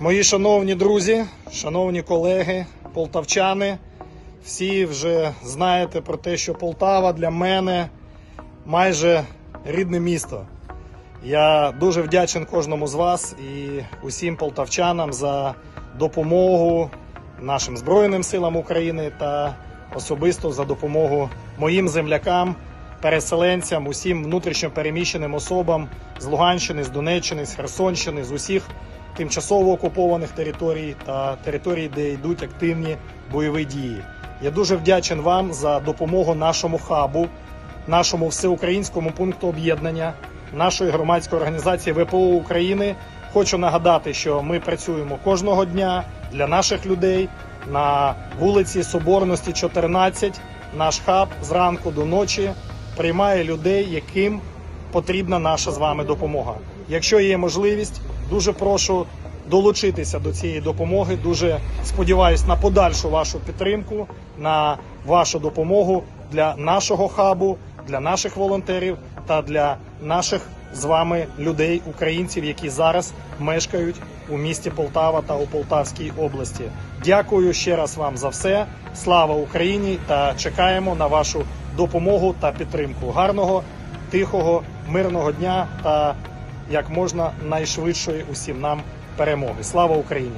Мої шановні друзі, шановні колеги, полтавчани, всі вже знаєте про те, що Полтава для мене майже рідне місто. Я дуже вдячен кожному з вас і усім полтавчанам за допомогу нашим Збройним силам України та особисто за допомогу моїм землякам, переселенцям, усім внутрішньо переміщеним особам з Луганщини, з Донеччини, з Херсонщини, з усіх тимчасово окупованих територій та територій, де йдуть активні бойові дії. Я дуже вдячен вам за допомогу нашому хабу, нашому всеукраїнському пункту об'єднання, нашої громадської організації ВПО України. Хочу нагадати, що ми працюємо кожного дня для наших людей на вулиці Соборності 14. Наш хаб зранку до ночі приймає людей, яким потрібна наша з вами допомога. Якщо є можливість, дуже прошу долучитися до цієї допомоги. Дуже сподіваюся на подальшу вашу підтримку, на вашу допомогу для нашого хабу, для наших волонтерів та для наших з вами людей, українців, які зараз мешкають у місті Полтава та у Полтавській області. Дякую ще раз вам за все. Слава Україні! Та чекаємо на вашу допомогу та підтримку. Гарного, тихого, мирного дня та як можна найшвидшої усім нам перемоги. Слава Україні!